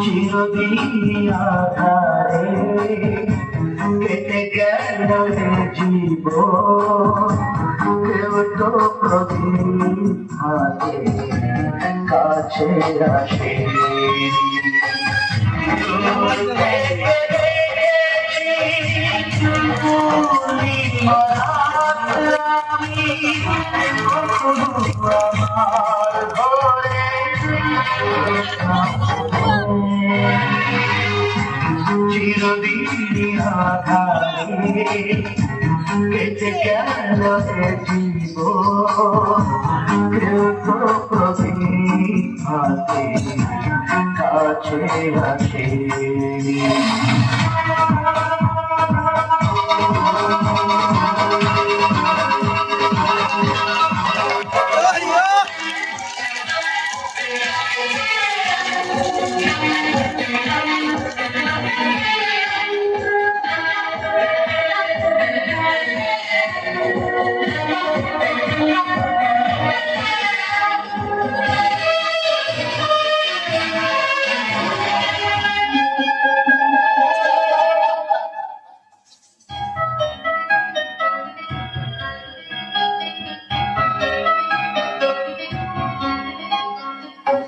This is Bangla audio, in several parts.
চিরদিন আধারে কেটে গেল জীব কেউ তো হাতে কাছে চিরদিন আধারে কেটে গেল জীব কেউ তো প্রদীপ হাতে কাছে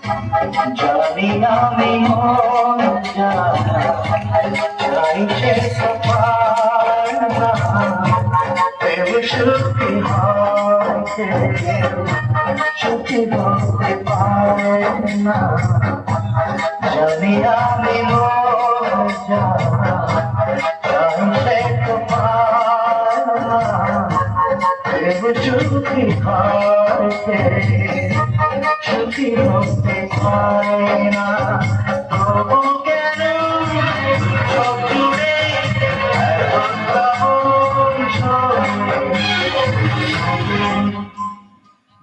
জানি আমি মন চাইছে সুখী হয়েছে সুখী বলতে পারে না। জানি আমি মন চাইছে সুখী হয়েছে সুখী হতে পারে না। কেন সব জুড়ে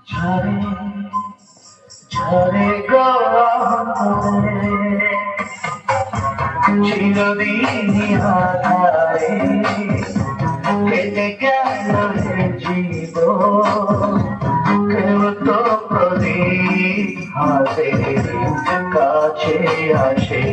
ঝরে ঝরে গরে চিরদিন আধারে কেটে গেল রে জীব কেউ তো প্রদীপ হাতে কাছে আসে।